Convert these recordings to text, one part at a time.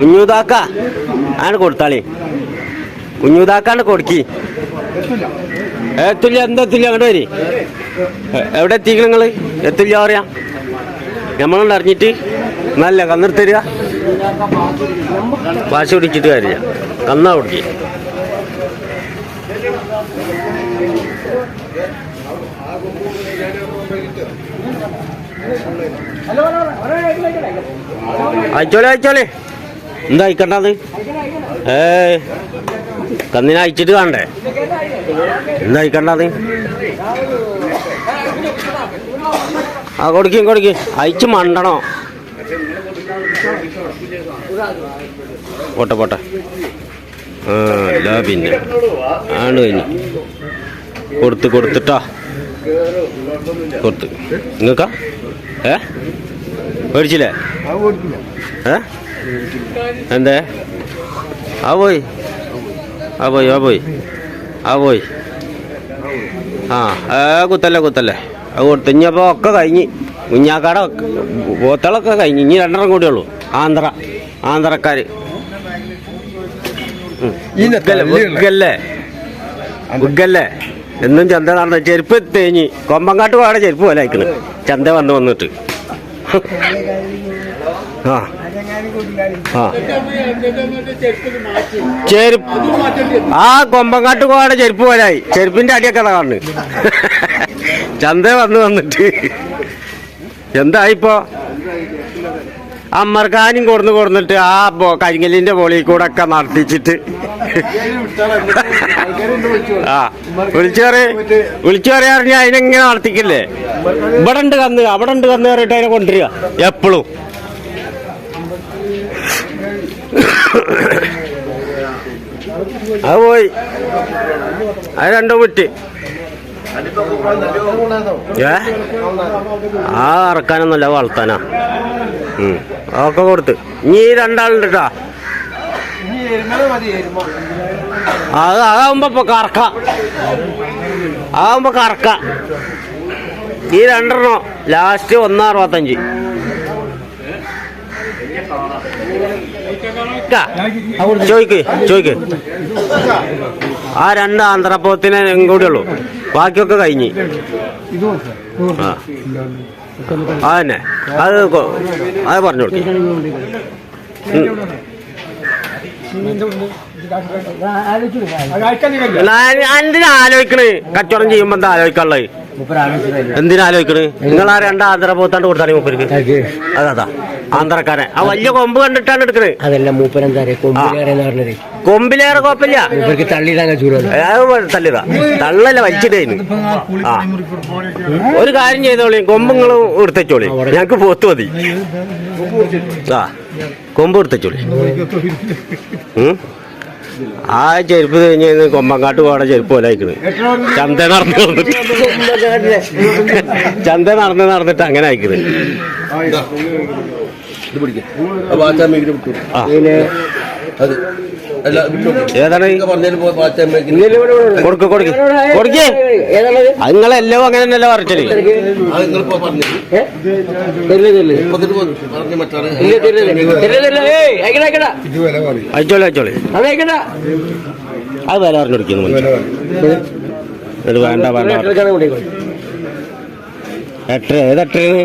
കുഞ്ഞുതാക്ക. ആണ് കൊടുത്താളി. കുഞ്ഞുതാക്കാണ് കൊടുക്കി. എത്തില്ല എന്താ എത്തില്ല? അങ്ങോട്ട് വരി. എവിടെ എത്തിക്കണം നിങ്ങൾ എത്തില്ല പറയാ. നമ്മളോണ്ട് അറിഞ്ഞിട്ട് നല്ല കന്നിർത്തരിക തരിക വാശി പിടിച്ചിട്ട് കാര്യമില്ല. കന്നാ കൊടുക്കി. അയച്ചോളെ അയച്ചോളെ. എന്താ അയക്കണ്ടത്? ഏ കന്നിനെ അയച്ചിട്ട് കാണണ്ടേ? എന്താ ആ കൊടുക്കും കൊടുക്കും. അയച്ച് മണ്ടണോ? പോട്ടെ പോട്ടെ. ആ അല്ല പിന്നെ. ആണ് കഴിഞ്ഞു കൊടുത്ത് കൊടുത്തിട്ടാ. കൊടുത്ത്. നിങ്ങൾക്കാ? ഏ? മേടിച്ചില്ലേ? ഏ? എന്തേ? ആ പോയി ആ പോയി ആ പോയി ആ പോയി ആ ഏ കുത്തല്ലേ കുത്തല്ലേ. അത് കൊടുത്ത് ഇനിയപ്പോൾ ഒക്കെ കഴിഞ്ഞ്. കുഞ്ഞാക്കാട പോത്തളൊക്കെ കഴിഞ്ഞ്. ഇനി രണ്ടെണ്ണം കൂടിയേ ഉള്ളൂ. ആന്ധ്ര ആന്ധ്രക്കാര്. ല്ലേ ഉഗ്ഗല്ലേ, എന്നും ചന്ത നടന്ന ചെരുപ്പ് തേഞ്ഞ്. കൊമ്പങ്ങാട്ട് പാടെ ചെരുപ്പ് പോലെ അയക്കണ് ചന്ത വന്ന് വന്നിട്ട്. ആ. ആ. കൊമ്പങ്കാട്ട് പോകാടെ ചെരുപ്പ് പോലായി. ചെരുപ്പിന്റെ അടിയൊക്കെ കാണു ചന്ത വന്ന് വന്നിട്ട്. എന്തായിപ്പോ? അമ്മർക്കാനും കൊടുന്ന് കൊടുന്നിട്ട് ആ കരിങ്ങലിന്റെ പൊളി പോളിൽ കൂടെ ഒക്കെ നടത്തിച്ചിട്ട്. ആ. വിളിച്ചു പറയ. വിളിച്ചു പറയാറിഞ്ഞ അതിനെങ്ങനെ നടത്തിക്കില്ലേ? ഇവിടെ ഉണ്ട് കന്ന് അവിടെ ഉണ്ട് കന്ന് കയറിയിട്ട് അതിനെ കൊണ്ടുവരിക. എപ്പോഴും അത് പോയി. അത് രണ്ടോ കുറ്റി ഏ? ആ ഇറക്കാനൊന്നുമല്ല വളർത്താനാ. അതൊക്കെ കൊടുത്ത്. ഇനി രണ്ടാളുണ്ടാ അത് അതാവുമ്പോ ഇപ്പൊ കറക്ക. അതാവുമ്പോ കറക്ക. ഈ രണ്ടെണ്ണോ ലാസ്റ്റ് ഒന്ന് അറുപത്തഞ്ച് ചോയ്ക്ക് ചോയ്ക്ക്. ആ രണ്ട് ആന്ധ്രപ്പോത്തിനെ കൂടെ ഉള്ളൂ. ബാക്കിയൊക്കെ കഴിഞ്ഞ്. ആ. തന്നെ. അത് അത് പറഞ്ഞു കൊടുത്തു എന്തിനാ ആലോചിക്കണേ? കച്ചവടം ചെയ്യുമ്പോ എന്താ ആലോചിക്കാനുള്ളത്? എന്തിനാ ആലോചിക്കണ്? നിങ്ങൾ ആ രണ്ട് ആന്ധ്ര പോത്താണ്ട് കൊടുത്താണ് മൂപ്പർക്ക്? അതാ. ആന്ധ്രക്കാരൻ ആ വലിയ കൊമ്പ് കണ്ടിട്ടാണ് എടുക്കണത് അതല്ല മൂപ്പരെന്താ പറയാ കൊമ്പിലേറെന്ന് കൊമ്പിലേറെ കുഴപ്പമില്ല. മൂപ്പർക്ക് തള്ളിയിടാൻ തള്ളല്ല വലിച്ചിട്ടേന് ആ. ഒരു കാര്യം ചെയ്തോളി. കൊമ്പ് നിങ്ങൾ എടുത്തോളി ഞങ്ങക്ക് പോത്ത് മതി. ആ കൊമ്പ് എടുത്തോളി. ആ ചെരുപ്പ് കഴിഞ്ഞ് കൊമ്പങ്കാട്ട് പോകണ ചെരുപ്പ് പോലെ ആയിക്കണ്. ചന്ത നടന്ന് നടന്നിട്ട്. ചന്ത നടന്ന് നടന്നിട്ട് അങ്ങനെ ആയിക്കണ്. ആ ഏതാണ്? കൊടുക്ക് കൊടുക്ക്. കൊടുക്കേ. അത് നിങ്ങളെല്ലാം അങ്ങനെ തന്നെയല്ലേ പറഞ്ഞത്. അയച്ചോളെ അയച്ചോളെ. അത് വില പറഞ്ഞു കൊടുക്കുന്നു വേണ്ട വേണ്ട. എട്ടര ഏത് എട്ടരയാണ്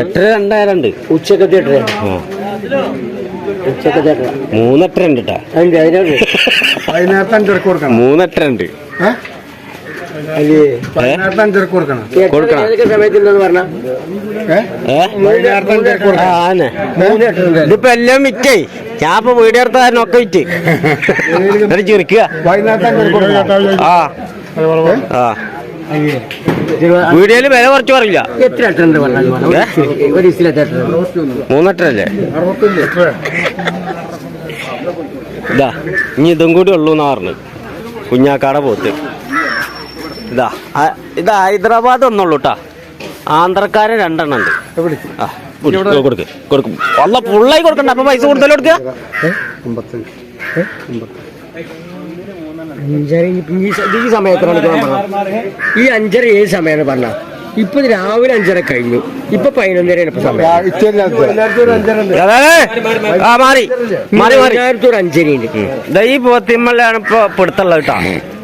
എട്ടര രണ്ടായിരം ഉണ്ട്. ഉച്ചക്കത്തെ എട്ടര ആ ഉച്ചക്കത്തെ എട്ടര മൂന്നെട്ടര ഉണ്ട് കേട്ടാ മൂന്നെട്ടര ഉണ്ട്. ഇതിപ്പോ എല്ലാം വിറ്റേ. ഞാൻ ഇപ്പൊ എടുത്താരനൊക്കെ വിറ്റ്. കൊടുക്കണം. ആ. ആ. വീഡിയോയിൽ വില കുറച്ച് പറയില്ല. എത്ര? ഒരു അറുപത്തഞ്ച് ഇതാ ഇനി ഇതും കൂടി ഉള്ളൂ എന്നാ പറഞ്ഞു. കുഞ്ഞാക്കാട പോത്ത്. ഇതാ ഇത് ഹൈദരാബാദ് ഒന്നുള്ളൂ കേട്ടാ ആന്ധ്രക്കാരെ രണ്ടെണ്ണം ഉണ്ട്. ആ കൊടുക്ക് കൊടുക്ക്. ഫുള്ളായി കൊടുക്കണ്ട. അപ്പൊ പൈസ കൂടുതൽ കൊടുക്കുക അഞ്ചര ഈ- സ- ഈ സമയത്താണ് പറഞ്ഞത് ഈ അഞ്ചര ഏത് സമയമാണ് പറഞ്ഞ ഇപ്പൊ ഇത് രാവിലെ അഞ്ചര കഴിഞ്ഞു. ഇപ്പൊ പതിനൊന്നരയാണ് ഇപ്പൊ സമയം. ഒരു അഞ്ചരയുണ്ട്. ദാ ഈ പോത്തിമ്മലാണ് ഇപ്പൊ പിടുത്തുള്ളത് കേട്ടോ.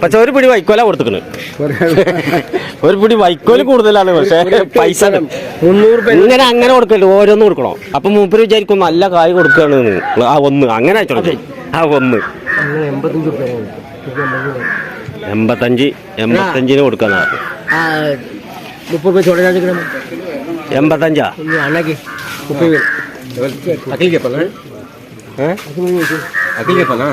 പക്ഷെ ഒരു പിടി വൈക്കോല കൊടുത്തിക്കണ്. ഒരു പിടി വൈക്കോൽ കൂടുതലാണ് പക്ഷെ പൈസ മുന്നൂറ് ഇങ്ങനെ അങ്ങനെ കൊടുക്കല്ലോ ഓരോന്ന് കൊടുക്കണോ. അപ്പൊ മൂപ്പര് വിചാരിക്കും നല്ല കായ് കൊടുക്കുകയാണ് ആ ഒന്ന്. അങ്ങനെ ആ ഒന്ന്. എൺപത്തഞ്ച് രൂപ എൺപത്തഞ്ച് എൺപത്തഞ്ചിന് കൊടുക്കാന്നാ മുപ്പത് രൂപ ചിക്കണം എൺപത്തഞ്ചാ? അണ്ണാക്കി മുപ്പത് ചെപ്പല്ല അക്കിൽ ചെപ്പല്ല സമയത്ത് അഞ്ചര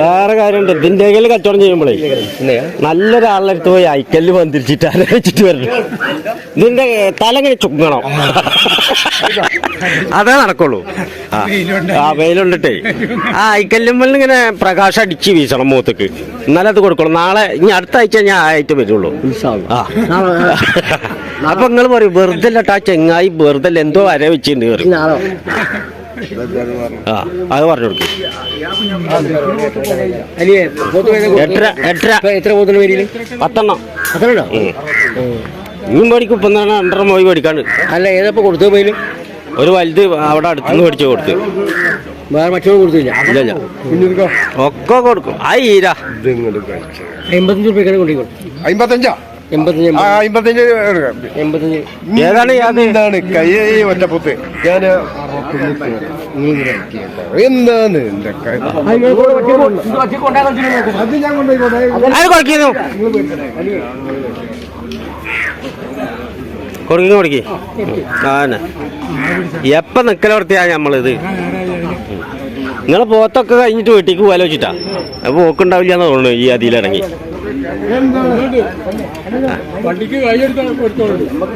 വേറെ കാര്യമുണ്ട്. ഇതിന്റെ കയ്യിൽ കച്ചവടം ചെയ്യുമ്പോഴേ നല്ലൊരാളുടെ അടുത്ത് പോയി അയക്കല്ല് വന്നിരിച്ചിട്ട് ആലോചിച്ചിട്ട് വരണം ഇതിന്റെ തലങ്ങനെ ചുങ്ങണം. അതേ നടക്കുള്ളൂ. ആ. വെയിലുണ്ടിട്ടേ. ആ അയക്കല്ലുമ്പോൾ ഇങ്ങനെ പ്രകാശം അടിച്ച് വീശണം മൂത്തക്ക് എന്നാലേ അത് കൊടുക്കുള്ളൂ നാളെ ഇനി അടുത്ത ആഴ്ച ഞാൻ ആയിട്ട് വരുള്ളൂ. ആ. അപ്പൊ നിങ്ങൾ പറയും വെറുതെ അല്ലട്ടാ ആ ചെങ്ങായി വെറുതെ അല്ല എന്തോ വരെ വെച്ചിട്ടുണ്ട് ആ അത് പറഞ്ഞു കൊടുക്കും. എത്ര ഇപ്പൊ എത്ര പോത്തിന് പേരിൽ പത്തെണ്ണം. ഇനിയും മേടിക്കും ഇപ്പം തന്നെ രണ്ടര മോയി മേടിക്കാണ്ട്. അല്ല ഏതപ്പോൾ കൊടുത്തു പേര് ഒരു വലുത് അവിടെ അടുത്തുനിന്ന് മേടിച്ചു കൊടുത്തു. വേറെ മറ്റൊന്നും കൊടുത്തില്ല. ഇല്ല ഇല്ല. ഒക്കെ കൊടുക്കും. ആ ഈരാ. അമ്പത്തഞ്ച് റുപ്യക്കാണ് കൊണ്ടിരിക്കും അമ്പത്തഞ്ചാ? എൺപത്തഞ്ച് എടുക്കാം. എൺപത്തഞ്ച്. ഏതാണ് എന്താണ് കൈ ഒറ്റപ്പുത്ത് ഞാൻ എന്താണ് എന്റെ ഞാൻ കൊടുക്കുന്നു കൊടുക്കി ആണ് എപ്പം നിക്കലോർത്തിയാ നമ്മളിത് നിങ്ങൾ പോത്തൊക്കെ കഴിഞ്ഞിട്ട് വീട്ടിലേക്ക് പോകാലോ വെച്ചിട്ടാ? അപ്പൊ പോക്കുണ്ടാവില്ല എന്ന് തോന്നുന്നു ഈ അതിലിറങ്ങി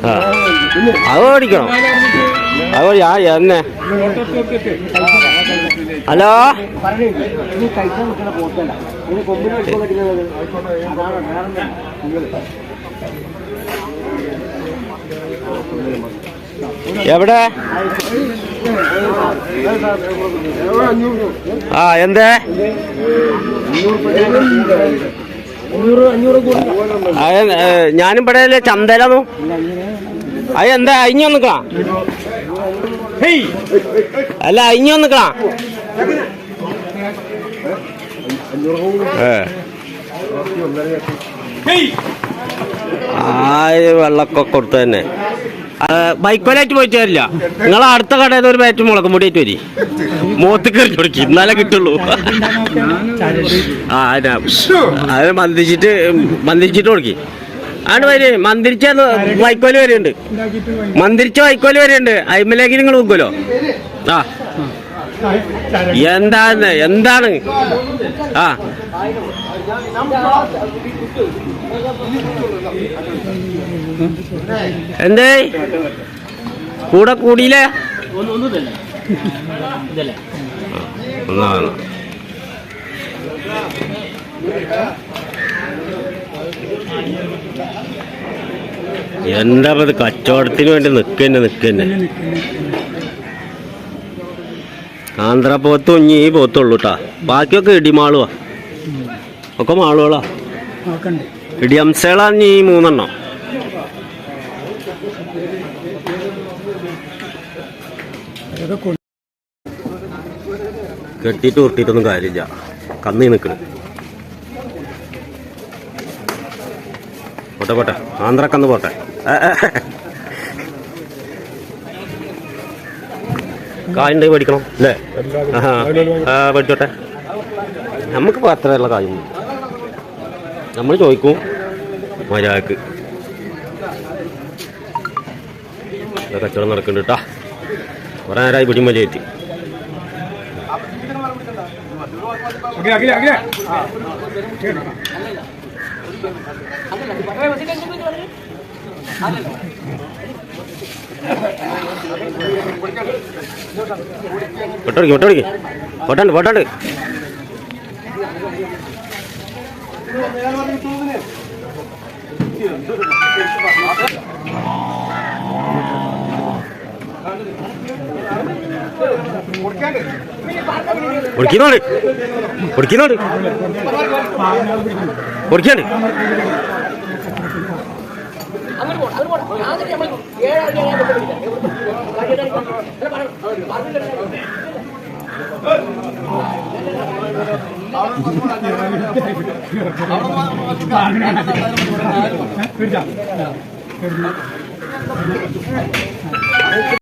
ആ. അത് ഓടിക്കണം അത് ഓടി- ആ എന്നെ. ഹലോ? എവിടെ? ആ എന്തേ? ഞാനും ഇവിടെ ചന്തയിലാന്നു അത് എന്താ അയിഞ്ഞു വന്നിക്കണ? അല്ല അയിഞ്ഞു വന്നിക്കണ? ആ വെള്ളക്കൊക്കെ കൊടുത്തു തന്നെ ബൈക്കോലായിട്ട് പോയിട്ട് വരില്ല. നിങ്ങൾ അടുത്ത കടയിൽ ഒരു ബാറ്റ് മുളകും പൊടിയായിട്ട് വരി. മൂത്ത് കയറി കൊടുക്കി. എന്നാലേ കിട്ടുള്ളൂ. ആ അത്. മന്ദിച്ചിട്ട് മന്ദിച്ചിട്ട് കൊടുക്കി. ആണ് വരി. മന്ദിരിച്ച വൈക്കോൽ വരെയുണ്ട്. മന്ദിരിച്ച വൈക്കോൽ വരെയുണ്ട്. അയിമലേക്ക് നിങ്ങൾ നോക്കുമല്ലോ ആ. എന്താണ് എന്താണ്? ആ. എന്തേ? കൂടെ കൂടിയില്ലേ? ഒന്നാണ് എന്താ ഇത് കച്ചവടത്തിന് വേണ്ടി നിക്കന്നെ നിക്കന്നെ? ആന്ധ്ര പോത്തും ഇനി ഈ പോത്തുള്ളൂട്ടാ. ബാക്കിയൊക്കെ ഇടിമാളുവാ. ഒക്കെ മാളുകളാ. ഇനി ഈ മൂന്നെണ്ണം. കെട്ടിയിട്ട് ഉരുട്ടിയിട്ടൊന്നും കാര്യമില്ല. കന്നി നിൽക്കണ് പോട്ടെ പോട്ടെ. ആന്ധ്രക്കന്ന് പോട്ടെ. കായുണ്ട് മേടിക്കണം അല്ലേ. ആ മേടിച്ചോട്ടെ. നമുക്ക് അത്രയുള്ള കാര്യം നമ്മൾ ചോദിക്കും മര്യാദയ്ക്ക്. കച്ചവടം നടക്കുന്നുണ്ട് കേട്ടാ കുറേ നേരമായി പിടിമലയേറ്റി പൊട്ടടിക്ക് പൊട്ടടിക്ക് പൊട്ടണ്ട് ഒടിക്കുന്നുണ്ട് ഒടിക്കുന്നുണ്ട് ഒടിക്കാണ്ട് ഏഴാഴ്ച അവിടെ